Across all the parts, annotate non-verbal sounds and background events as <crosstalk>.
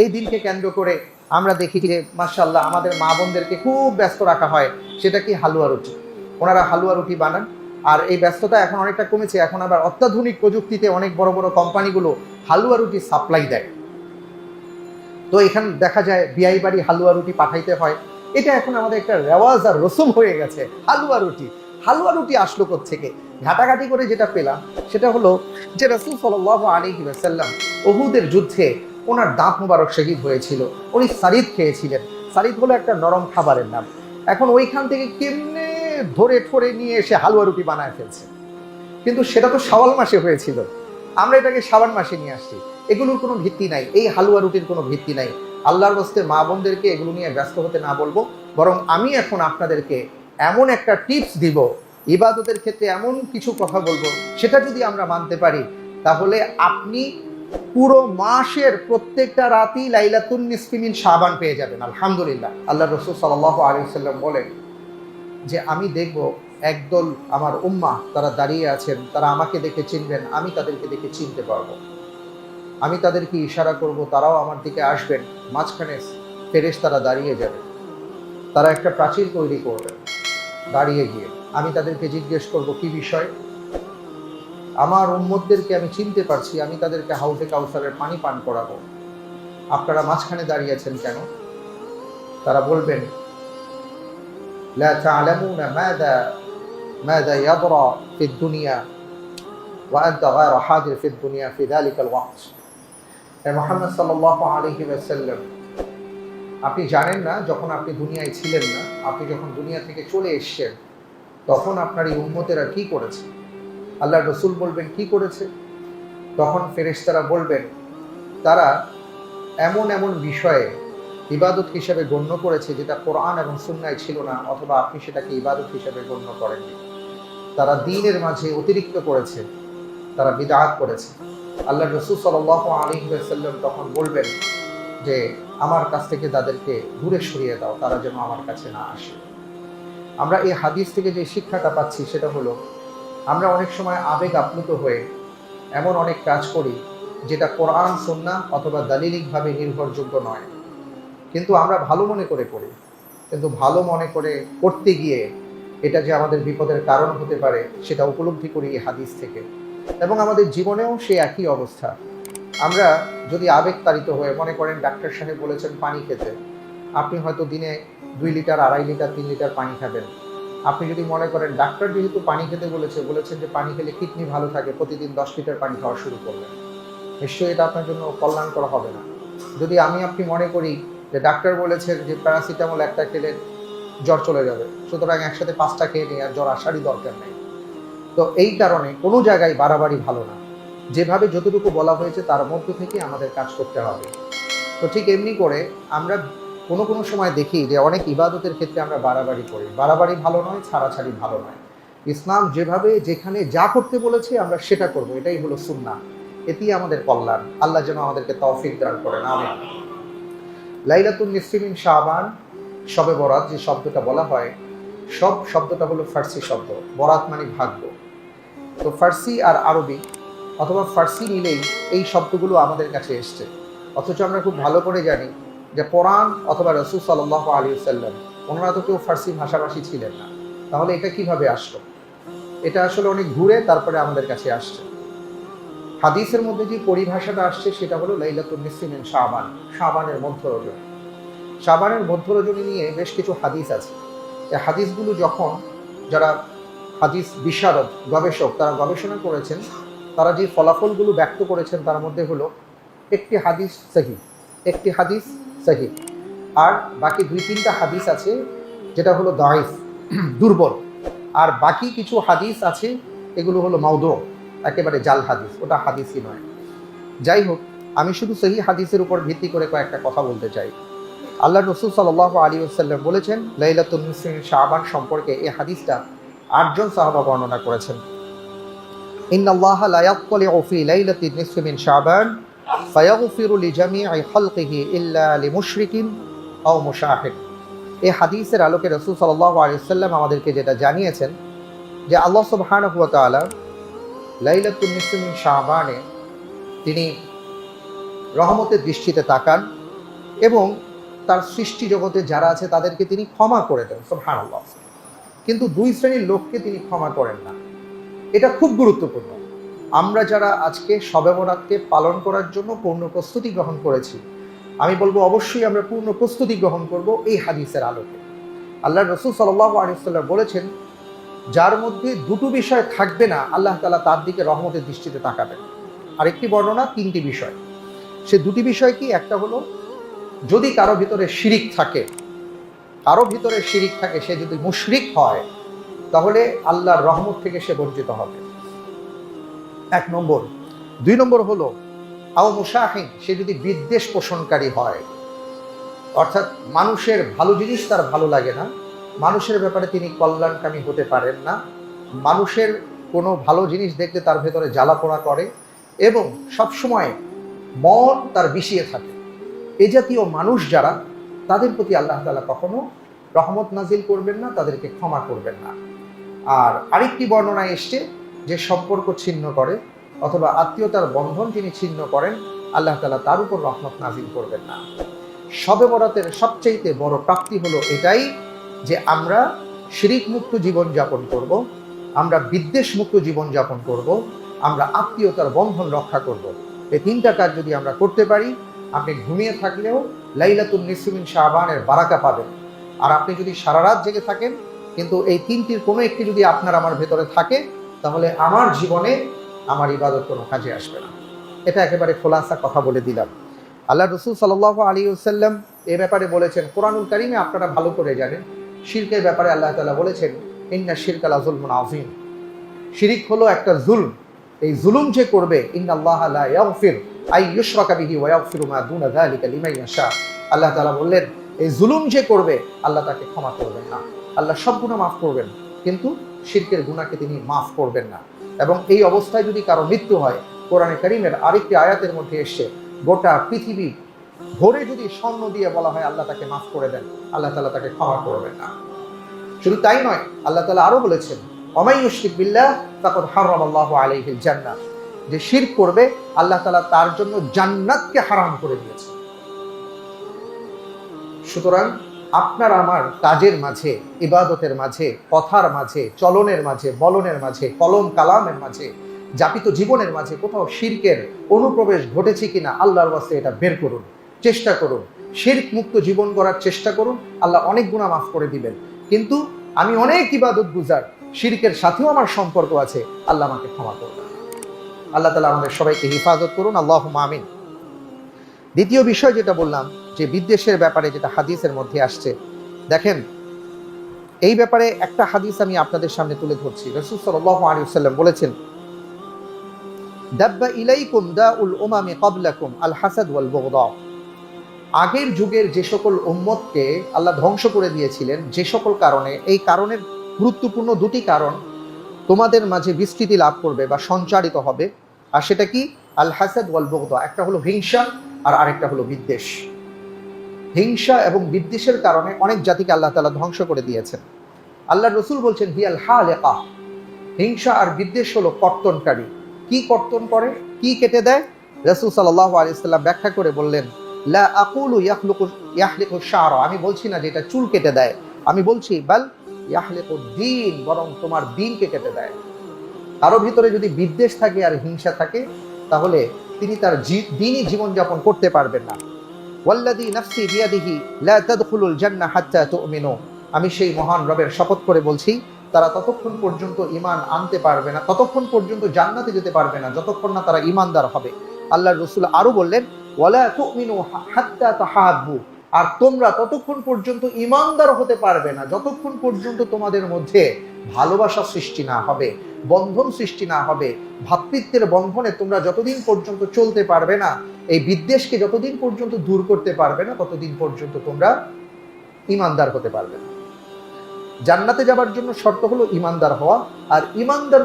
এই দিনকে কেন্দ্র করে আমরা দেখি যে মার্শাল্লাহ আমাদের মা বোনদেরকে খুব ব্যস্ত রাখা হয়। সেটা কি হালুয়া রুটি? ওনারা হালুয়া রুটি বানান। আর এই ব্যস্ততা এখন অনেকটা কমেছে। এখন আবার অত্যাধুনিক প্রযুক্তিতে অনেক বড় বড় কোম্পানিগুলো হালুয়া রুটি সাপ্লাই দেয়। তো এখানে দেখা যায়, বিয়াই বাড়ি হালুয়া রুটি পাঠাইতে হয়। এটা এখন আমাদের একটা রেওয়াজ আর রসুম হয়ে গেছে, হালুয়া রুটি। হালুয়া রুটি আসলো থেকে ঘাটাঘাটি করে যেটা পেলাম, সেটা হলো যে রসুল সাল্লাহ আলী ওহুদের যুদ্ধে ওনার দাঁত মুবারক শহীদ হয়েছিল। উনি সারিদ খেয়েছিলেন। সারিদ হলো একটা নরম খাবারের নাম। এখন ওইখান থেকে কেমনে ধরে ঠরে নিয়ে এসে হালুয়া রুটি বানায় ফেলছে? কিন্তু সেটা তো শাওয়াল মাসে হয়েছিল। আমরা এটাকে সাবান মাসে নিয়ে আসছি। এগুলোর কোনো ভিত্তি নাই। এই হালুয়া রুটির কোনো ভিত্তি নাই। আল্লাহর বস্তে মা বোনদেরকে এগুলো নিয়ে ব্যস্ত হতে না বলব। বরং আমি এখন আপনাদেরকে এমন একটা টিপস দিব, ইবাদতের ক্ষেত্রে এমন কিছু কথা বলব, সেটা যদি আমরা মানতে পারি, তাহলে আপনি পুরো মাসের প্রত্যেকটা রাতই লাইলাতুন নিসফিমিন শাবান পেয়ে যাবেন, আলহামদুলিল্লাহ। আল্লাহ রসুল সাল্লাহ আলী সাল্লাম বলেন যে, আমি দেখব একদল আমার উম্মা তারা দাঁড়িয়ে আছেন, তারা আমাকে দেখে চিনবেন, আমি তাদেরকে দেখে চিনতে পারব। আমি তাদেরকে ইশারা করব, তারাও আমার দিকে আসবেন, মাঝখানে ফেরেশ তারা দাঁড়িয়ে যাবে। তারা একটা প্রাচীর তৈরি করবেন দাঁড়িয়ে গিয়ে। আমি তাদেরকে জিজ্ঞেস করব, কি বিষয়? আমার উন্মতদেরকে আমি চিনতে পারছি, আমি তাদেরকে হাউসে কাউসারের পানি পান করাবো। আপনারা মাঝখানে দাঁড়িয়েছেন কেন? তারা বলবেন দুনিয়া দুনিয়া আপনি জানেন না, যখন আপনি দুনিয়ায় ছিলেন না, আপনি যখন দুনিয়া থেকে চলে এসছেন, তখন আপনার এই উন্মতেরা কি করেছে? আল্লাহ রসুল বলবেন, কি করেছে? তখন ফেরেশতারা বলবেন, তারা এমন এমন বিষয়ে ইবাদত হিসাবে গণ্য করেছে যেটা কোরআন এবং সুন্নায় ছিল না, অথবা আপনি সেটাকে ইবাদত হিসাবে গণ্য করেননি। তারা দিনের মাঝে অতিরিক্ত করেছে, তারা বিদাত করেছে। আল্লাহ রসুল সাল আলী সাল্লাম তখন বলবেন যে, আমার কাছ থেকে তাদেরকে দূরে সরিয়ে দাও, তারা যেন আমার কাছে না আসে। আমরা এই হাদিস থেকে যে শিক্ষাটা পাচ্ছি সেটা হলো আমরা অনেক সময় আবেগ আপ্লুত হয়ে এমন অনেক কাজ করি যেটা কোরআন সন্না অথবা দালিলিকভাবে নির্ভরযোগ্য নয়। কিন্তু আমরা ভালো মনে করে করি। কিন্তু ভালো মনে করে করতে গিয়ে এটা যে আমাদের বিপদের কারণ হতে পারে, সেটা উপলব্ধি করি এই হাদিস থেকে। এবং আমাদের জীবনেও সে একই অবস্থা। আমরা যদি আবেগ তাড়িত হয়ে, মনে করেন ডাক্তার সাহেব বলেছেন পানি খেতে। আপনি হয়তো দিনে দুই লিটার, আড়াই লিটার, তিন লিটার পানি খাবেন। আপনি যদি মনে করেন, ডাক্তার যেহেতু পানি খেতে বলেছে, বলেছেন যে পানি খেলে কিডনি ভালো থাকে, প্রতিদিন দশ লিটার পানি খাওয়া শুরু করবেন নিশ্চয়ই এটা আপনার জন্য কল্যাণকর হবে না। যদি আমি আপনি মনে করি যে ডাক্তার বলেছেন যে প্যারাসিটামল একটা খেলে জ্বর চলে যাবে, সুতরাং একসাথে পাঁচটা খেয়ে নিয়ে আর জ্বর আসারই দরকার নেই। তো এই কারণে কোনো জায়গায় বাড়াবাড়ি ভালো না। যেভাবে যতটুকু বলা হয়েছে, তার মধ্য থেকে আমাদের কাজ করতে হবে। তো ঠিক এমনি করে আমরা কোনো কোনো সময় দেখি যে অনেক ইবাদতের ক্ষেত্রে আমরা বাড়াবাড়ি করি। বাড়াবাড়ি ভালো নয়, ছাড়াছাড়ি ভালো নয়। ইসলাম যেভাবে যেখানে যা করতে বলেছে আমরা সেটা করব, এটাই হলো সুন্না এতেই আমাদের কল্যাণ। আল্লাহ যেন আমাদেরকে তৌফিক দান করেন। আমিন। লাইলাতুল নিসরিমিন শাহবান শবে বরাত যে শব্দটা বলা হয়, সব শব্দটা হলো ফার্সি শব্দ। বরাত মানে ভাগ্য। তো ফার্সি আর আরবি অথবা ফার্সি মিলেই এই শব্দগুলো আমাদের কাছে এসছে। অথচ আমরা খুব ভালো করে জানি যে কোরআন অথবা রসুল সাল্লাহ আলী সাল্লাম ওনারা তো কেউ ফার্সি ভাষাভাষী ছিলেন না। তাহলে এটা কীভাবে আসলো? এটা আসলে অনেক ঘুরে তারপরে আমাদের কাছে আসছে হাদিসের মধ্যে যে পরিভাষাটা আসছে, সেটা হলো লাইলাতুল নিসিমিন শাবান, শাবানের মধ্য রজনী শাবানের মধ্য রজনী নিয়ে বেশ কিছু হাদিস আছে। এই হাদিসগুলো যখন যারা হাদিস বিশারদ, গবেষক, তারা গবেষণা করেছেন, তারা যে ফলাফলগুলো ব্যক্ত করেছেন, তার মধ্যে হলো একটি হাদিস সহি, একটি হাদিস সাহি। আর বাকি দুই, তিনটা হাদিস আছে, যেটা হলো দাইফ <clears throat> দুর্বল। আর বাকি কিছু হাদিস আছে, এগুলো হলো মাউদ একেবারে জাল হাদিস, ওটা হাদিসই নয়। যাই হোক, আমি শুধু সেই হাদিসের উপর ভিত্তি করে কয়েকটা কথা বলতে চাই। আল্লাহ রসুল সাল আলী আসাল্লাম বলেছেন লাইলাতুল মুসলিম শাহবান সম্পর্কে এই হাদিসটা আটজন সাহাবা বর্ণনা করেছেন। ইন্নাল্লাহ লায়াক্কলে ওফি লাইলাতি নিসমিন শাহবান ফায়াগফিরুল ইজামিআ খালকিহি ইল্লা লিমুশরিকিন আও মুশাহিদ। এই হাদিসের আলোকে রসুল সাল্লাহ আলিয়াল্লাম আমাদেরকে যেটা জানিয়েছেন যে আল্লাহ সুবহান হুয়াতালা লাইলাতুল নিসমিন শাহবানে তিনি রহমতের দৃষ্টিতে তাকান এবং তার সৃষ্টি জগতে যারা আছে তাদেরকে তিনি ক্ষমা করে দেন সুবহান আল্লাহ কিন্তু দুই শ্রেণির লোককে তিনি ক্ষমা করেন না। এটা খুব গুরুত্বপূর্ণ। আমরা যারা আজকে শবে বরাতকে পালন করার জন্য পূর্ণ প্রস্তুতি গ্রহণ করেছি, আমি বলব অবশ্যই আমরা পূর্ণ প্রস্তুতি গ্রহণ করব এই হাদিসের আলোকে। আল্লাহ রসুল সাল্লাহ আলিয়াল্লাম বলেছেন, যার মধ্যে দুটো বিষয় থাকবে না, আল্লাহ তালা তার দিকে রহমতের দৃষ্টিতে তাকাবেন। আরেকটি বর্ণনা, তিনটি বিষয়। সে দুটি বিষয় কি? একটা হলো, যদি কারও ভিতরে শিরিক থাকে, কারও ভিতরে শিরিক থাকে, সে যদি মুশরিক হয়, তাহলে আল্লাহর রহমত থেকে সে বঞ্চিত হবে। এক নম্বর। দুই নম্বর হলো, আও মুসাহিন সে যদি বিদ্বেষ পোষণকারী হয়, অর্থাৎ মানুষের ভালো জিনিস তার ভালো লাগে না, মানুষের ব্যাপারে তিনি কল্যাণকামী হতে পারেন না, মানুষের কোনো ভালো জিনিস দেখতে তার ভেতরে জ্বালা পোড়া করে এবং সবসময় মন তার বিষিয়ে থাকে। এ জাতীয় মানুষ যারা, তাদের প্রতি আল্লাহ তালা কখনো রহমত নাজিল করবেন না, তাদেরকে ক্ষমা করবেন না। আর আরেকটি বর্ণনা এসছে যে সম্পর্ক ছিন্ন করে অথবা আত্মীয়তার বন্ধন তিনি ছিন্ন করেন, আল্লাহ তালা তার উপর রহমত নাজিল করবেন না। শবে বরাতের সবচাইতে বড় প্রাপ্তি হলো এটাই যে আমরা শিরিক মুক্ত জীবনযাপন করব, আমরা বিদ্বেষ মুক্ত জীবনযাপন করব, আমরা আত্মীয়তার বন্ধন রক্ষা করব। এই তিনটা কাজ যদি আমরা করতে পারি, আপনি ঘুমিয়ে থাকলেও লাইলাতুল নিসমিন শাহবানের বারাকা পাবেন। আর আপনি যদি সারা রাত জেগে থাকেন, কিন্তু এই তিনটির কোনো একটি যদি আপনার আমার ভেতরে থাকে তাহলে আমার জীবনে আমার ইবাদত কোনো কাজে আসবে না। এটা একেবারে খোলাসা কথা বলে দিলাম। আল্লাহ রসুল সাল আলী সাল্লাম এ ব্যাপারে বলেছেন, কোরআনুল কারিমে আপনারা ভালো করে জানেন, শিরকের ব্যাপারে আল্লাহ তালা বলেছেন, ইন্না শিরক আলা জুলমুন আজিম শিরিক হলো একটা জুলম। এই জুলুম যে করবে আল্লাহ ওয়া আল্লাহ বললেন, এই জুলুম যে করবে, আল্লাহ তাকে ক্ষমা করবেন না। আল্লাহ সব গুনাহ মাফ করবেন। কিন্তু শিরকের গুনাহকে তিনি মাফ করবেন না। এবং এই অবস্থায় যদি কারও মৃত্যু হয়, কোরআনে করিমের আরেকটি আয়াতের মধ্যে এসছে, গোটা পৃথিবী ভরে যদি স্বর্ণ দিয়ে বলা হয়, আল্লাহ তাকে মাফ করে দেন, আল্লাহ তালা তাকে ক্ষমা করবেন না। শুধু তাই নয়, আল্লাহ তালা আরও বলেছেন অমাইয়ুশিক বিল্লাহ তাকর হারাম আল্লাহ আলাইহিল জান্নাত যে শির করবে, আল্লাহ তালা তার জন্য জান্নাতকে হারাম করে দিয়েছে সুতরাং আপনার আমার কাজের মাঝে, ইবাদতের মাঝে, কথার মাঝে, চলনের মাঝে, বলনের মাঝে, কলম কালামের মাঝে, যাপিত জীবনের মাঝে, কোথাও শিরকের অনুপ্রবেশ ঘটেছে কিনা, আল্লাহর বাসে এটা বের করুন, চেষ্টা করুন। শির্ক মুক্ত জীবন করার চেষ্টা করুন, আল্লাহ অনেক গুণা মাফ করে দিবেন। কিন্তু আমি অনেক ইবাদত গুজার, শিরকের সাথেও আমার সম্পর্ক আছে, আল্লাহ আমাকে ক্ষমা করবেন আল্লাহ তালা আমাদের সবাইকে হেফাজত করুন আল্লাহ আমিন। দ্বিতীয় বিষয় যেটা বললাম যে বিদ্বেষের ব্যাপারে যেটা হাদিসের মধ্যে আসছে, দেখেন, এই ব্যাপারে একটা হাদিস আমি আপনাদের সামনে তুলে ধরছি। রসুল সাল্লাহ আলী সাল্লাম বলেছেন, দাব্বা ইলাইকুম দা উল উমামি কবলাকুম আল হাসাদ ওয়াল বগদা। আগের যুগের যে সকল উম্মতকে আল্লাহ ধ্বংস করে দিয়েছিলেন, যে সকল কারণে, এই কারণের গুরুত্বপূর্ণ দুটি কারণ তোমাদের মাঝে বিস্তৃতি লাভ করবে বা সঞ্চারিত হবে, আর সেটা কি? আল হাসাদ ওয়াল বগদা। একটা হলো হিংসা আর আরেকটা হলো বিদ্বেষ। হিংসা এবং বিদ্বেষের কারণে অনেক জাতিকে আল্লাহ তালা ধ্বংস করে দিয়েছেন। আল্লাহ রসুল বলছেন, হিয়াল হা লেখা হিংসা আর বিদ্বেষ হলো কর্তনকারী। কি কর্তন করে? কি কেটে দেয়? রসুল সাল্লাহ আলিয়াল্লাম ব্যাখ্যা করে বললেন, লা আকুলু ইয়াহলুকু ইয়াহলিকু শারা। আমি বলছি না যে এটা চুল কেটে দেয়। আমি বলছি, বাল ইয়াহলিকু দিন বরং তোমার দিনকে কেটে দেয়। কারও ভিতরে যদি বিদ্বেষ থাকে আর হিংসা থাকে, তাহলে তিনি তার দিনই জীবনযাপন করতে পারবেন না। ওয়াল্লাদি নাফসি বিয়াদিহি লা তাদখুলুল জান্নাহ হাত্তা তুমিনু। আমি সেই মহান রবের শপথ করে বলছি, তারা ততক্ষণ পর্যন্ত ইমান আনতে পারবে না, ততক্ষণ পর্যন্ত জান্নাতে যেতে পারবে না, যতক্ষণ না তারা ইমানদার হবে। আল্লাহর রসুল আরও বললেন, ওয়ালা তুমিনু হাত্তা তাহাব্বু। আর তোমরা ততক্ষণ পর্যন্ত ইমানদার হতে পারবে না, যতক্ষণ পর্যন্ত তোমাদের মধ্যে ভালোবাসা সৃষ্টি না হবে, বন্ধন সৃষ্টি না হবে, ভাতৃত্বের বন্ধনে তোমরা যতদিন পর্যন্ত চলতে পারবে না, এই বিদ্বেষকে যতদিন পর্যন্ত দূর করতে পারবে না, ততদিন পর্যন্ত তোমরা ইমানদার হতে পারবে না। জান্নাতে যাবার জন্য শর্ত হলো ইমানদার হওয়া, আর ইমানদার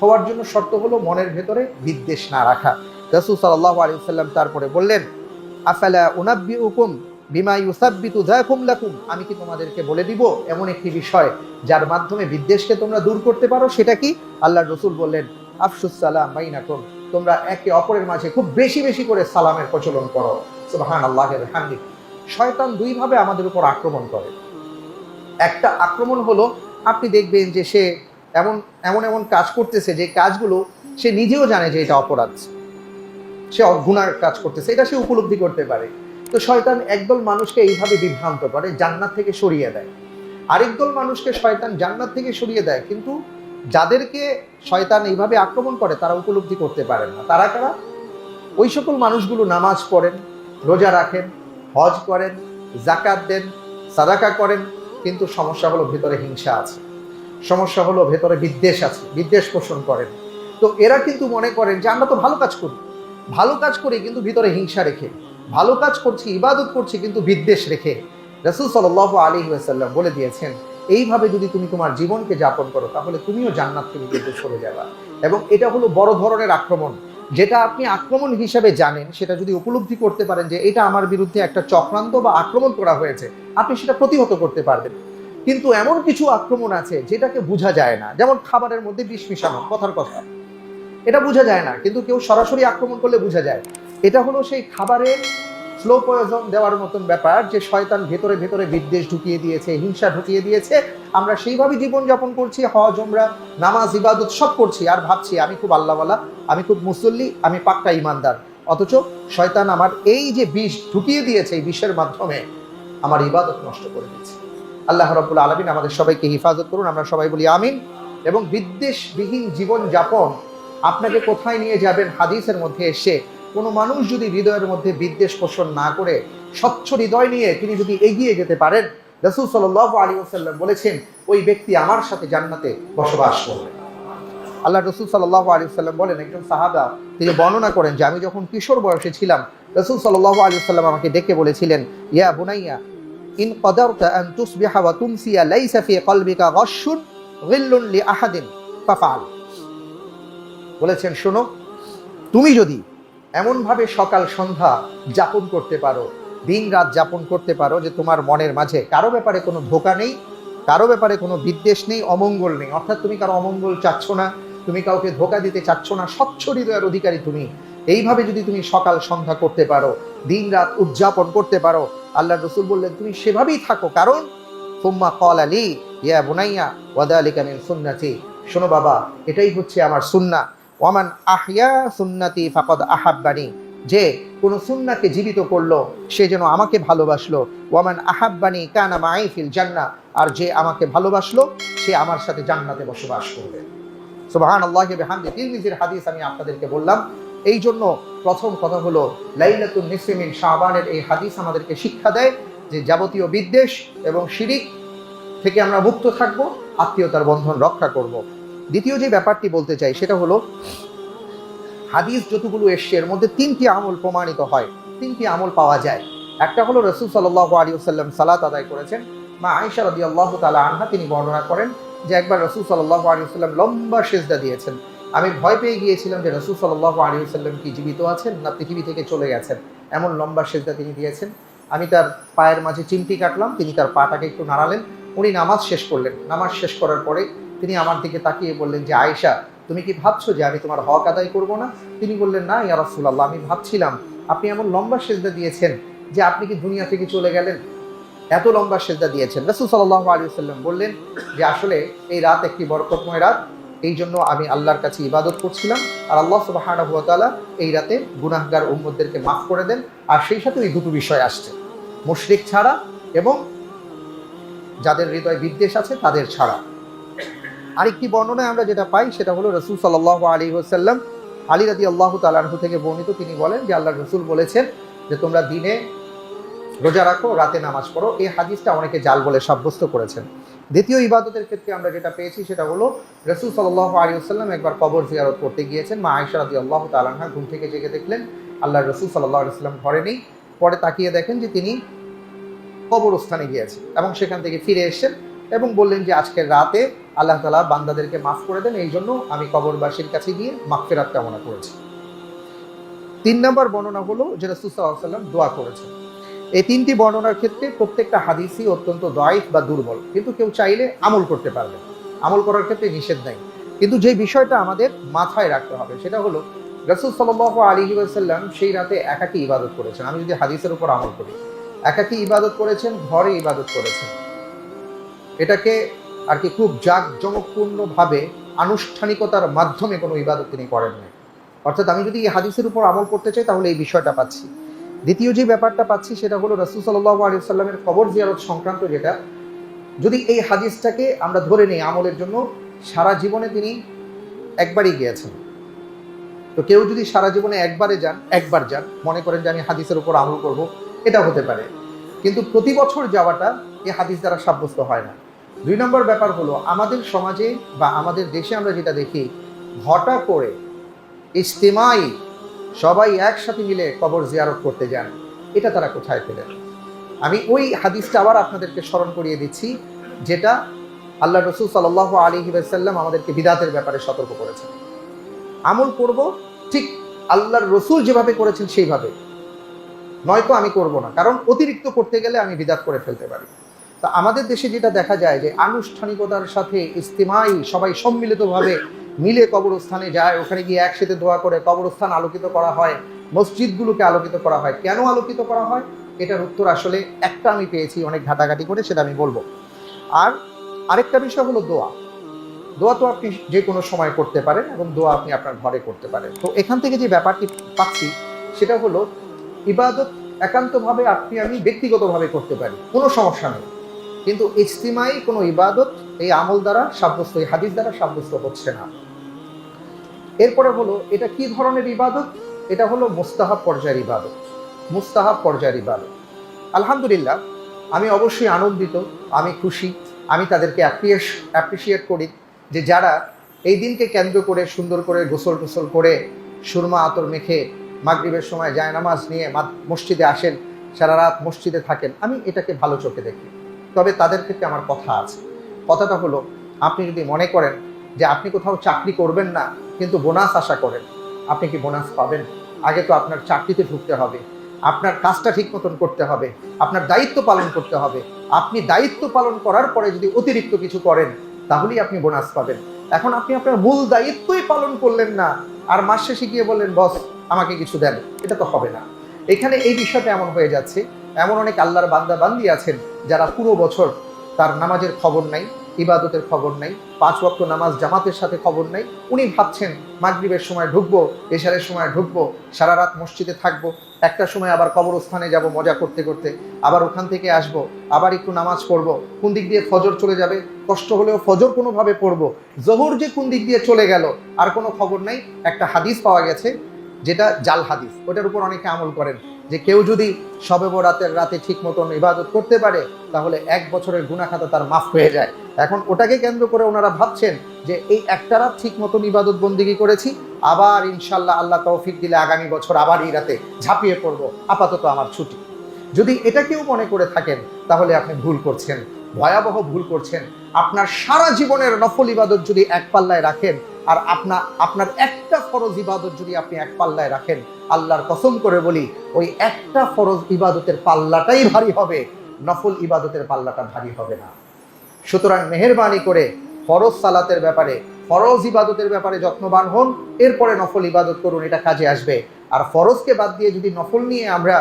হওয়ার জন্য শর্ত হলো মনের ভেতরে বিদ্বেষ না রাখা। রসুল সাল্লাহ আলী সাল্লাম তারপরে বললেন, আফালা উনাব্বি উকুম বিমা ইউসাব্বিতু যাকুম লাকুম। আমি কি তোমাদেরকে বলে দিব এমন একটি বিষয় যার মাধ্যমে বিদ্বেষকে তোমরা দূর করতে পারো? সেটা কি? আল্লাহ রসুল বললেন, আফসুস সালাম বাইনাকুম। তোমরা একে অপরের মাঝে খুব বেশি বেশি করে সালামের প্রচলন করো। সুবহান আল্লাহের হামদি শয়তান দুইভাবে আমাদের উপর আক্রমণ করে। একটা আক্রমণ হলো, আপনি দেখবেন যে সে এমন এমন এমন কাজ করতেছে যে কাজগুলো সে নিজেও জানে যে এটা অপরাধ। সে গুনার কাজ করতেছে। এটা সে উপলব্ধি করতে পারে। তো শয়তান একদল মানুষকে এইভাবে বিভ্রান্ত করে, জান্নাত থেকে সরিয়ে দেয়। আরেক দল মানুষকে শয়তান জান্নাত থেকে সরিয়ে দেয়, কিন্তু যাদেরকে শয়তান এইভাবে আক্রমণ করে, তারা উপলব্ধি করতে পারেন না। তারা কারা? ওই সকল মানুষগুলো নামাজ পড়েন, রোজা রাখেন, হজ করেন জাকাত দেন, সাদাকা করেন, কিন্তু সমস্যা হলো ভেতরে হিংসা আছে। সমস্যা হলো ভেতরে বিদ্বেষ আছে, বিদ্বেষ পোষণ করেন। তো এরা কিন্তু মনে করেন যে আমরা তো ভালো কাজ করি। ভালো কাজ করি, কিন্তু ভিতরে হিংসা রেখে। ভালো কাজ করছি, ইবাদত করছি, কিন্তু বিদ্বেষ রেখে রসুল সাল আলী ওয়াসাল্লাম বলে দিয়েছেন, এইভাবে যদি তুমি তোমার জীবনকে যাপন করো, তাহলে তুমিও জান্নাত থেকে কিন্তু সরে যাবা। এবং এটা হলো বড় ধরনের আক্রমণ। যেটা আপনি আক্রমণ হিসাবে জানেন, সেটা যদি উপলব্ধি করতে পারেন যে এটা আমার বিরুদ্ধে একটা চক্রান্ত বা আক্রমণ করা হয়েছে, আপনি সেটা প্রতিহত করতে পারবেন। কিন্তু এমন কিছু আক্রমণ আছে যেটাকে বোঝা যায় না। যেমন খাবারের মধ্যে বিষ মিশানো, কথার কথা। এটা বোঝা যায় না, কিন্তু কেউ সরাসরি আক্রমণ করলে বোঝা যায়। এটা হলো সেই খাবারের স্লো প্রয়োজন দেওয়ার মতন ব্যাপার যে শয়তান ভেতরে ভেতরে বিদ্বেষ ঢুকিয়ে দিয়েছে, হিংসা ঢুকিয়ে দিয়েছে। আমরা সেইভাবে জীবনযাপন করছি, হজ আমরা নামাজ, ইবাদত সব করছি আর ভাবছি আমি খুব আল্লাহওয়ালা, আমি খুব মুসল্লি, আমি পাক্কা ইমানদার। অথচ শয়তান আমার এই যে বিষ ঢুকিয়ে দিয়েছে এই বিষের মাধ্যমে আমার ইবাদত নষ্ট করে দিয়েছে। আল্লাহ রব্বুল আলমিন আমাদের সবাইকে হিফাজত করুন, আমরা সবাই বলি আমিন। এবং বিদ্বেষবিহীন জীবনযাপন আপনাকে কোথায় নিয়ে যাবেন হাদিসের মধ্যে এসে কোনো মানুষ যদি হৃদয়ের মধ্যে বিদ্বেষ পোষণ না করে, স্বচ্ছ হৃদয় নিয়ে তিনি যদি এগিয়ে যেতে পারেন, রসুল সাল আলী ওসাল্লাম বলেছেন, ওই ব্যক্তি আমার সাথে জান্নাতে বসবাস করবে। আল্লাহ রসুল সাল্লাহ আলী সাল্লাম বলেন, একজন সাহাবা, তিনি বর্ণনা করেন যে আমি যখন কিশোর বয়সে ছিলাম, রসুল সাল্লাহ আলী সাল্লাম আমাকে ডেকে বলেছিলেন, ইয়া বুনাইয়া, ইন কদারতা আন তুসবিহা ওয়া তুমসিয়া লাইসা ফি কলবিকা গশুন গিল্লুন লি আহাদিন ফাফাল বলেছেন, শোনো, তুমি যদি এমনভাবে সকাল সন্ধ্যা যাপন করতে পারো দিন রাত যাপন করতে পারো যে তোমার মনের মাঝে। কারও ব্যাপারে কোনো ধোকা নেই, কারও ব্যাপারে কোনো বিদ্বেষ নেই, অমঙ্গল নেই। অর্থাৎ তুমি কারও অমঙ্গল চাচ্ছ না, তুমি কাউকে ধোকা দিতে চাচ্ছ না, স্বচ্ছ হৃদয়ের অধিকারী তুমি। এইভাবে যদি তুমি সকাল সন্ধ্যা করতে পারো দিন রাত উদযাপন করতে পারো আল্লাহ রসুল বললেন, তুমি সেভাবেই থাকো। কারণ ফুম্মা কল আলী ইয়া বোনাইয়া ওয়াদা আলী কামিন সুন্নাতি। শোনো বাবা, এটাই হচ্ছে আমার সুন্না। ওয়ামান আহিয়া সুন্নাতি ফাকদ আহাব্বানি, যে কোনো সুন্নাকে জীবিত করল, সে যেন আমাকে ভালোবাসলো। ওয়ামান আহাব্বানি কানা মাইফিল জান্না, আর যে আমাকে ভালোবাসলো, সে আমার সাথে জান্নাতে বসবাস করবে। সুবাহান আল্লাহ হামদি তিরমিজির হাদিস আমি আপনাদেরকে বললাম। এই জন্য প্রথম কথা হলো লাইলাতুল নিসমিন শাহবানের এই হাদিস আমাদেরকে শিক্ষা দেয় যে যাবতীয় বিদ্বেষ এবং শিরিক থেকে আমরা মুক্ত থাকব, আত্মীয়তার বন্ধন রক্ষা করব। দ্বিতীয় যে ব্যাপারটি বলতে চাই, সেটা হলো, হাদিস যতগুলো এসছে, এর মধ্যে তিনটি আমল প্রমাণিত হয়, তিনটি আমল পাওয়া যায়। একটা হলো রসুল সাল্লাহ আলী সাল্লাম সালাত আদায় করেছেন, মা আয়সা রদি আল্লাহ তালা আনহা, তিনি বর্ণনা করেন যে একবার রসুল সাল্লাহ আলী সাল্লাম লম্বা সেজদা দিয়েছেন। আমি ভয় পেয়ে গিয়েছিলাম যে রসুল সাল্লাহ আলী সাল্লাম কি জীবিত আছেন, না পৃথিবী থেকে চলে গেছেন। এমন লম্বা সেজদা তিনি দিয়েছেন। আমি তার পায়ের মাঝে চিমটি কাটলাম, তিনি তার পাটাকে একটু নাড়ালেন, উনি নামাজ শেষ করলেন। নামাজ শেষ করার পরে তিনি আমার দিকে তাকিয়ে বললেন, যে আয়েশা, তুমি কি ভাবছ যে আমি তোমার হক আদায় করব না? তিনি বললেন, না ইয়া রাসূলুল্লাহ, আমি ভাবছিলাম, আপনি এমন লম্বা সেজদা দিয়েছেন যে আপনি কি দুনিয়া থেকে চলে গেলেন? এত লম্বা সেজদা দিয়েছেন। রাসূল সাল্লাল্লাহু আলাইহি সাল্লাম বললেন যে, আসলে এই রাত একটি বরকতময় রাত। এই জন্য আমি আল্লাহর কাছে ইবাদত করছিলাম আর আল্লাহ সুবহানাহু ওয়া তাআলা এই রাতে গুনাহগার উম্মতদেরকে মাফ করে দেন আর সেই সাথে এই দুটো বিষয় আসছে। মুশরিক ছাড়া এবং যাদের হৃদয় বিদ্বেষ আছে তাদের ছাড়া। আরেকটি বর্ণনায় আমরা যেটা পাই, সেটা হলো রসুল সাল্লাহ আলী হোসাল্লাম আলী রাদি আল্লাহ তালাহু থেকে বর্ণিত। তিনি বলেন যে আল্লাহ রসুল বলেছেন যে, তোমরা দিনে রোজা রাখো, রাতে নামাজ পড়ো। এই হাদিসটা অনেকে জাল বলে সাব্যস্ত করেছেন। দ্বিতীয় ইবাদতের ক্ষেত্রে আমরা যেটা পেয়েছি, সেটা হলো রসুল সাল্লাহ আলী আসাল্লাম একবার কবর জিয়ারত করতে গিয়েছেন। মা আয়সা রাদি আল্লাহ তালাহা ঘুম থেকে জেগে দেখলেন আল্লাহ রসুল সাল্লাহ আলিয়াল্লাম ঘরে নেই। পরে তাকিয়ে দেখেন যে, তিনি কবরস্থানে গিয়েছেন এবং সেখান থেকে ফিরে এসেছেন এবং বললেন যে আজকের রাতে আল্লাহ তালা বান্দাদেরকে মাফ করে দেন। এই জন্য আমি কবরবাসীর কাছে গিয়ে মাফফেরাত কামনা করেছি। তিন নম্বর বর্ণনা হলো যে রসুসাল্লাম দোয়া করেছেন। এই তিনটি বর্ণনার ক্ষেত্রে প্রত্যেকটা হাদিসই অত্যন্ত দয়াইফ বা দুর্বল। কিন্তু কেউ চাইলে আমল করতে পারবে। আমল করার ক্ষেত্রে নিষেধ নাই। কিন্তু যে বিষয়টা আমাদের মাথায় রাখতে হবে, সেটা হলো রসুল সাল আলী সাল্লাম সেই রাতে একাকি ইবাদত করেছেন। আমি যদি হাদিসের উপর আমল করি, একাকি ইবাদত করেছেন, ঘরে ইবাদত করেছেন। এটাকে আর কি খুব জাঁকজমকপূর্ণভাবে আনুষ্ঠানিকতার মাধ্যমে কোনো ইবাদত তিনি করেন নাই। অর্থাৎ আমি যদি এই হাদিসের উপর আমল করতে চাই, তাহলে এই বিষয়টা পাচ্ছি। দ্বিতীয় যে ব্যাপারটা পাচ্ছি, সেটা হলো রসুল সাল্লাহ আলী সাল্লামের কবর জিয়ারত সংক্রান্ত যেটা, যদি এই হাদিসটাকে আমরা ধরে নিই আমলের জন্য, সারা জীবনে তিনি একবারই গিয়েছেন। তো কেউ যদি সারা জীবনে একবারে যান, একবার যান, মনে করেন যে আমি হাদিসের উপর আমল করব এটা হতে পারে। কিন্তু প্রতি বছর যাওয়াটা এই হাদিস দ্বারা সাব্যস্ত হয় না। দুই নম্বর ব্যাপার হলো, আমাদের সমাজে বা আমাদের দেশে আমরা যেটা দেখি ঘটা করে ইস্তেমাই সবাই একসাথে মিলে কবর জিয়ারত করতে যান, এটা তারা কোথায় পেলেন আমি ওই হাদিসটা আবার আপনাদেরকে স্মরণ করিয়ে দিচ্ছি, যেটা আল্লাহ রসুল সাল আলী সাল্লাম আমাদেরকে বিদাতের ব্যাপারে সতর্ক করেছেন। আমল করব, ঠিক আল্লাহর রসুল যেভাবে করেছেন সেইভাবে। নয়তো আমি করব না, কারণ অতিরিক্ত করতে গেলে আমি বিদাত করে ফেলতে পারি। তা আমাদের দেশে যেটা দেখা যায় যে আনুষ্ঠানিকতার সাথে ইস্তেমাই সবাই সম্মিলিতভাবে মিলে কবরস্থানে যায়, ওখানে গিয়ে একসাথে দোয়া করে, কবরস্থান আলোকিত করা হয়, মসজিদগুলোকে আলোকিত করা হয়। কেন আলোকিত করা হয়? এটার উত্তর আসলে একটা আমি পেয়েছি, অনেক ঘাটাঘাটি করে, সেটা আমি বলব। আর আরেকটা বিষয় হলো দোয়া। দোয়া তো আপনি যে কোনো সময় করতে পারেন এবং দোয়া আপনি আপনার ঘরে করতে পারেন। তো এখান থেকে যে ব্যাপারটি পাচ্ছি, সেটা হলো, ইবাদত একান্তভাবে আপনি আমি ব্যক্তিগতভাবে করতে পারি, কোনো সমস্যা নেই। কিন্তু ইজতিমাই কোনো ইবাদত এই আমল দ্বারা সাব্যস্ত, এই হাদিস দ্বারা সাব্যস্ত হচ্ছে না। এরপরে হলো, এটা কি ধরনের ইবাদত? এটা হলো মুস্তাহাব পর্যায়ের ইবাদত। মুস্তাহাব পর্যায়ের ইবাদত। আলহামদুলিল্লাহ, আমি অবশ্যই আনন্দিত, আমি খুশি, আমি তাদেরকে অ্যাপ্রিয়েশ অ্যাপ্রিসিয়েট করি যে যারা এই দিনকে কেন্দ্র করে, সুন্দর করে, গোসল টোসল করে, সুরমা আতর মেখে, মাগরিবের সময় জায়নামাজ নিয়ে মসজিদে আসেন, সারা রাত মসজিদে থাকেন, আমি এটাকে ভালো চোখে দেখি। তবে তাদের ক্ষেত্রে আমার কথা আছে। কথাটা হলো, আপনি যদি মনে করেন যে আপনি কোথাও চাকরি করবেন না, কিন্তু বোনাস আশা করেন, আপনি কি বোনাস পাবেন? আগে তো আপনার চাকরিতে ঢুকতে হবে, আপনার কাজটা ঠিক মতন করতে হবে, আপনার দায়িত্ব পালন করতে হবে। আপনি দায়িত্ব পালন করার পরে যদি অতিরিক্ত কিছু করেন, তাহলেই আপনি বোনাস পাবেন। এখন আপনি আপনার মূল দায়িত্বই পালন করলেন না, আর মাস শেষে গিয়ে বললেন, বস, আমাকে কিছু দেন। এটা তো হবে না। এখানে এই বিষয়টা এমন হয়ে যাচ্ছে এমন অনেক আল্লাহর বান্দা বান্দি আছেন যারা পুরো বছর তার নামাজের খবর নাই, ইবাদতের খবর নাই, পাঁচ ওয়াক্ত নামাজ জামাতের সাথে খবর নাই। উনি ভাবছেন, মাগরিবের সময় ঢুকবো, এশারের সময় ঢুকবো, সারা রাত মসজিদে থাকব, একটা সময় আবার কবরস্থানে যাব মজা করতে করতে, আবার ওখান থেকে আসব, আবার একটু নামাজ পড়ব, কোন দিক দিয়ে ফজর চলে যাবে, কষ্ট হলেও ফজর কোনোভাবে পড়ব, জোহর যে কোন দিক দিয়ে চলে গেল, আর কোনো খবর নাই, একটা হাদিস পাওয়া গেছে, যেটা জাল হাদিস, ওটার উপর অনেকে আমল করেন। যে কেউ যদি সবে রাতের রাতে ঠিক মতন ইবাদত করতে পারে, তাহলে এক বছরের গুণাখাতা তার মাফ হয়ে যায়। এখন ওটাকে কেন্দ্র করে ওনারা ভাবছেন যে এই একটা রাত ঠিক মতন ইবাদত বন্দিগি করেছি, আবার ইনশাল্লাহ আল্লাহ তৌফিক দিলে আগামী বছর আবার এই রাতে ঝাঁপিয়ে পড়ব, আপাতত আমার ছুটি। যদি এটা কেউ মনে করে থাকেন, তাহলে আপনি ভুল করছেন, ভয়াবহ ভুল করছেন। আপনার সারা জীবনের নফল ইবাদত যদি এক পাল্লায় রাখেন, আর আপনার আপনার একটা ফরজ ইবাদত যদি আপনি এক পাল্লায় রাখেন, আল্লাহর কসম করে বলি, ওই একটা ফরজ ইবাদতের পাল্লাটাই ভারী হবে, নফল ইবাদতের পাল্লাটা ভারী হবে না। সুতরাং মেহরবানি করে ফরজ সালাতের ব্যাপারে, ফরজ ইবাদতের ব্যাপারে যত্নবান হন, এরপরে নফল ইবাদত করুন, এটা কাজে আসবে। আর ফরজকে বাদ দিয়ে যদি নফল নিয়ে আমরা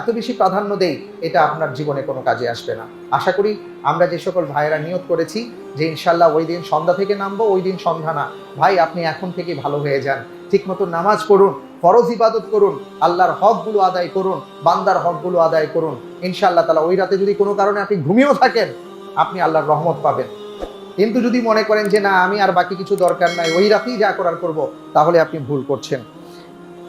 এত বেশি প্রাধান্য দেই, এটা আপনার জীবনে কোনো কাজে আসবে না। আশা করি আমরা যে সকল ভাইয়েরা নিয়োগ করেছি যে ইনশাল্লাহ ওই দিন সন্ধ্যা থেকে নামবো, ওই দিন সন্ধ্যা না। ভাই, আপনি এখন থেকে ভালো হয়ে যান। ঠিকমতো নামাজ পড়ুন, ফরজ ইবাদত করুন, আল্লাহর হকগুলো আদায় করুন, বান্দার হকগুলো আদায় করুন। ইনশাল্লাহ তালা ওই রাতে যদি কোনো কারণে আপনি ঘুমিয়েও থাকেন, আপনি আল্লাহর রহমত পাবেন। কিন্তু যদি মনে করেন যে না, আমি আর বাকি কিছু দরকার নাই, ওই রাতেই যা করার করব, তাহলে আপনি ভুল করছেন।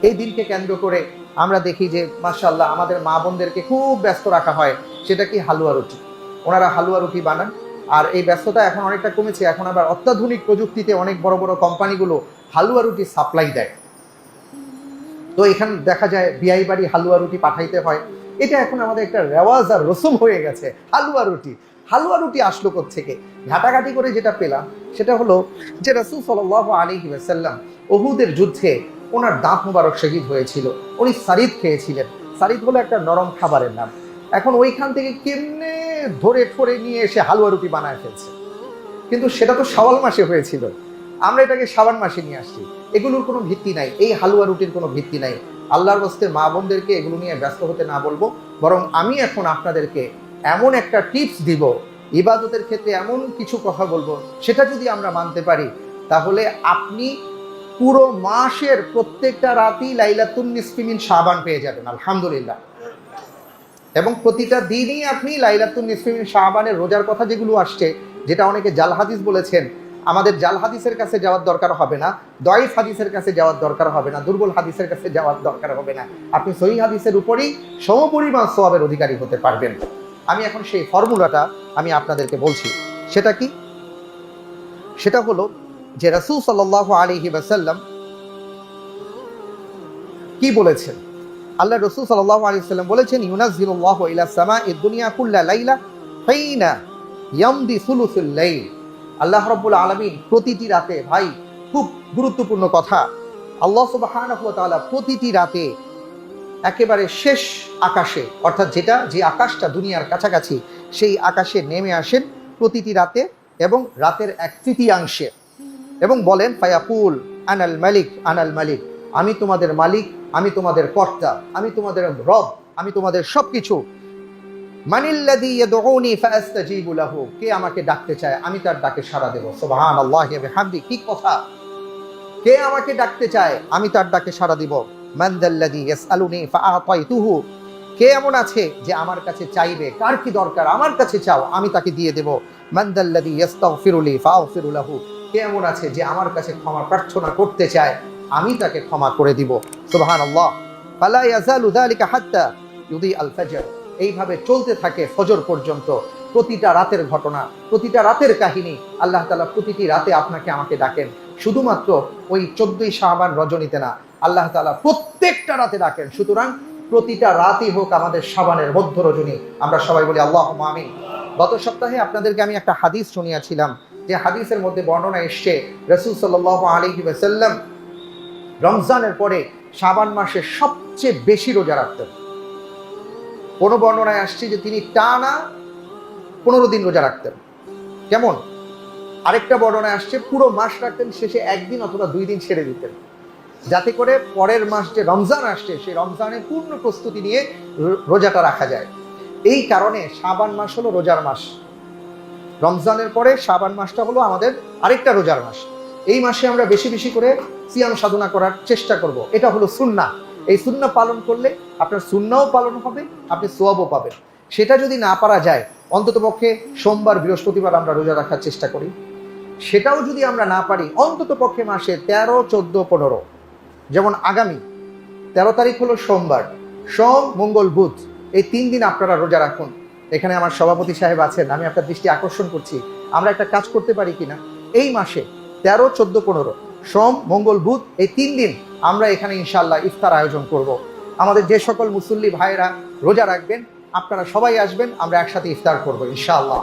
এই দিনকে কেন্দ্র করে আমরা দেখি যে মার্শাল্লাহ আমাদের মা বোনদেরকে খুব ব্যস্ত রাখা হয়। সেটা কি হালুয়া রুটি? ওনারা হালুয়া রুটি বানান। আর এই ব্যস্ততা এখন অনেকটা কমেছে। এখন আবার অত্যাধুনিক প্রযুক্তিতে অনেক বড় বড় কোম্পানিগুলো হালুয়া রুটি সাপ্লাই দেয়। তো এখানে দেখা যায় বিয়াই বাড়ি হালুয়া রুটি পাঠাইতে হয়। এটা এখন আমাদের একটা রেওয়াজ আর রসুম হয়ে গেছে, হালুয়া রুটি। হালুয়া রুটি আসলো থেকে ঘাটাঘাটি করে যেটা পেলাম, সেটা হলো যে রাসুল সাল আলী সাল্লাম অহুদের যুদ্ধে ওনার দাঁত মুবারক শহীদ হয়েছিল। উনি সারিদ খেয়েছিলেন। সারিদ হলো একটা নরম খাবারের নাম। এখন ওইখান থেকে কেমনে ধরে ঠরে নিয়ে এসে হালুয়া রুটি বানায় ফেলছে? কিন্তু সেটা তো শাওয়াল মাসে হয়েছিল। আমরা এটাকে সাবান মাসে নিয়ে আসছি। এগুলোর কোনো ভিত্তি নাই। এই হালুয়া রুটির কোনো ভিত্তি নাই। আল্লাহর বস্তে মা বোনদেরকে এগুলো নিয়ে ব্যস্ত হতে না বলব। বরং আমি এখন আপনাদেরকে এমন একটা টিপস দিব, ইবাদতের ক্ষেত্রে এমন কিছু কথা বলব, সেটা যদি আমরা মানতে পারি, তাহলে আপনি পুরো মাসের প্রত্যেকটা রাতই লাইলাতুন নিসফিমিন সাবান পেয়ে যাবেন, আলহামদুলিল্লাহ। এবং প্রতিটা দিনই আপনি লাইলাতুন নিসফিমিন শাহবানের রোজার কথা যেগুলো আসছে, যেটা অনেকে জাল হাদিস বলেছেন আমাদের জাল হাদিসের কাছে যাওয়ার দরকার হবে না, দয়ফ হাদিসের কাছে যাওয়ার দরকার হবে না, দুর্বল হাদিসের কাছে যাওয়ার দরকার হবে না। আপনি সহি হাদিসের উপরেই সমপরিমাণ সোয়াবের অধিকারী হতে পারবেন। আমি এখন সেই ফর্মুলাটা আমি আপনাদেরকে বলছি। সেটা কি? সেটা হলো যে রাসূল সাল্লাল্লাহু আলাইহি ওয়াসাল্লাম কি বলেছেন? আল্লাহ রসুল সাল্লাল্লাহু আলাইহি সাল্লাম বলেছেন, ইউনাজ্জিলুল্লাহু ইলা সামাঈদ দুনিয়া কুল্লা লাইলা ফাইনা ইয়ামদি আল্লাহ রাব্বুল আলামিন প্রতিটি রাতে, ভাই, খুব গুরুত্বপূর্ণ কথা। আল্লাহ সুবহানাহু ওয়া প্রতিটি রাতে একেবারে শেষ আকাশে, অর্থাৎ যেটা, যে আকাশটা দুনিয়ার কাছাকাছি, সেই আকাশে নেমে আসেন প্রতিটি রাতে এবং রাতের এক তৃতীয়াংশে। এবং বলেন, ফায়াকুল, আনাল মালিক আনাল মালিক, আমি তোমাদের মালিক, আমি তোমাদের কর্তা, আমি তোমাদের রব, আমি তোমাদের সবকিছু। মানিল্লাযী ইয়াদউনি ফাআস্তাজিবু লাহু। কে আমাকে ডাকতে চায়? আমি তার ডাকে সাড়া দেব। সুবহানাল্লাহি ওয়া বিহামদি। কি কথা? কে আমাকে ডাকতে চায়? আমি তার ডাকে সাড়া দিব। মান দাল্লাযী ইয়াসআলুনি ফাআতাইতুহু। কে এমন আছে যে আমার কাছে চাইবে? কার কি দরকার? আমার কাছে চাও, আমি তাকে দিয়ে দেব। মান দাল্লাযী ইয়াস্তাগফিরুলি ফাআগফিরু লাহু। কে এমন আছে যে আমার কাছে ক্ষমা প্রার্থনা করতে চায়? আমি তাকে ক্ষমা করে দিব। সুবহানাল্লাহ। ফালা ইয়াজালু যালিকা হাত্তা ইউদি আল এইভাবে চলতে থাকে ফজর পর্যন্ত। প্রতিটা রাতের ঘটনা, প্রতিটা রাতের কাহিনী আল্লাহ তালা প্রতিটি রাতে আপনাকে আমাকে ডাকেন। শুধুমাত্র ওই চোদ্দই শাহবান রজনীতে না, আল্লাহ তাআলা প্রত্যেকটা রাতে ডাকেন। সুতরাং প্রতিটা রাতই হোক আমাদের সাবানের মধ্য রজনী। আমরা সবাই বলি আল্লাহ আমিন। গত সপ্তাহে আপনাদেরকে আমি একটা হাদিস শুনিয়াছিলাম, যে হাদিসের মধ্যে বর্ণনা এসছে, রসুল সাল্লাহ আলহি ওয়াসাল্লাম রমজানের পরে শাবান মাসে সবচেয়ে বেশি রোজা রাখতেন। কোনো বর্ণনায় আসছে যে তিনি টানা পনেরো দিন রোজা রাখতেন। কেমন? আরেকটা বর্ণনায় আসছে, পুরো মাস রাখতেন, শেষে একদিন অথবা দুই দিন ছেড়ে দিতেন। যাতে করে পরের মাস যে রমজান আসছে, সেই রমজানে পূর্ণ প্রস্তুতি নিয়ে রোজাটা রাখা যায়। এই কারণে শাবান মাস হলো রোজার মাস। রমজানের পরে শাবান মাসটা হলো আমাদের আরেকটা রোজার মাস। এই মাসে আমরা বেশি বেশি করে সিয়াম সাধনা করার চেষ্টা করব। এটা হলো সুন্না এই সুন্না পালন করলে আপনার সুন্নাও পালন হবে, আপনি সোয়াবও পাবেন। সেটা যদি না পারা যায়, অন্ততপক্ষে সোমবার, বৃহস্পতিবার আমরা রোজা রাখার চেষ্টা করি। সেটাও যদি আমরা না পারি, অন্ততপক্ষে মাসে তেরো, চোদ্দ, পনেরো, যেমন আগামী, তেরো তারিখ হলো সোমবার, সোম, মঙ্গল, বুধ, এই তিন দিন আপনারা রোজা রাখুন। এখানে আমার সভাপতি সাহেব আছেন, আমি আপনার দৃষ্টি আকর্ষণ করছি। আমরা একটা কাজ করতে পারি কিনা? এই মাসে তেরো, চোদ্দ, পনেরো সোম, মঙ্গল, বুধ, এই তিন দিন আমরা এখানে ইনশাল্লাহ ইফতার আয়োজন করব। আমাদের যে সকল মুসল্লি ভাইরা রোজা রাখবেন, আপনারা সবাই আসবেন, আমরা একসাথে ইফতার করব ইনশাআল্লাহ।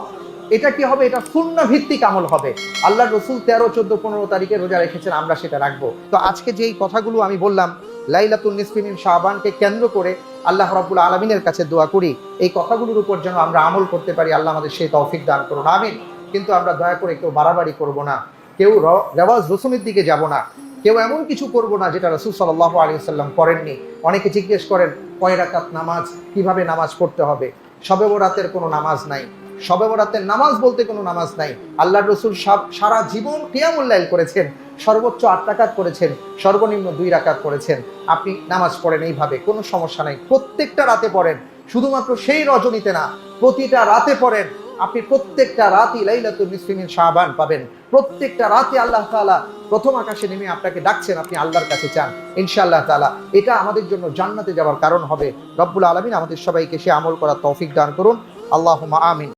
এটা কি হবে? এটা শূন্য ভিত্তিক আমল হবে। আল্লাহ রসুল তেরো, চোদ্দ, পনেরো তারিখে রোজা রেখেছেন, আমরা সেটা রাখব। তো আজকে যে এই কথাগুলো আমি বললাম লাইলাতুল নিসফিনিন শাহবানকে কেন্দ্র করে আল্লাহ রাব্বুল আলমিনের কাছে দোয়া করি, এই কথাগুলোর উপর যেন আমরা আমল করতে পারি, আল্লাহ আমাদের সেই তৌফিক দান করুন, আমিন। কিন্তু আমরা দয়া করে কেউ বাড়াবাড়ি করব না। কেউ রেওয়াজ রসুমের দিকে যাব না। কেউ এমন কিছু করব না যেটা রসুল সাল্লাহ আলী সাল্লাম করেননি। অনেকে জিজ্ঞেস করেন, কয় রাকাত নামাজ? কীভাবে নামাজ পড়তে হবে? শবে বরাতের কোনো নামাজ নাই। শবে বরাতের নামাজ বলতে কোনো নামাজ নাই। আল্লাহ রসুল সব- সারা জীবন কিয়ামুল্লাইল করেছেন। সর্বোচ্চ আট রাকাত করেছেন। সর্বনিম্ন দুই রাকাত করেছেন। আপনি নামাজ পড়েন এইভাবে, কোনো সমস্যা নাই। প্রত্যেকটা রাতে পড়েন। শুধুমাত্র সেই রজনীতে না, প্রতিটা রাতে পড়েন। আপনি প্রত্যেকটা রাতই লাইলাতুল মিসলিমিন শাহবান পাবেন। প্রত্যেকটা রাতে আল্লাহ তালা প্রথম আকাশে নেমে আপনাকে ডাকছেন, আপনি আল্লাহর কাছে চান। ইনশাআল্লাহ তালা এটা আমাদের জন্য জান্নাতে যাওয়ার কারণ হবে। রব্বুল আলমিন আমাদের সবাইকে সে আমল করার তৌফিক দান করুন। আল্লাহ আমিন।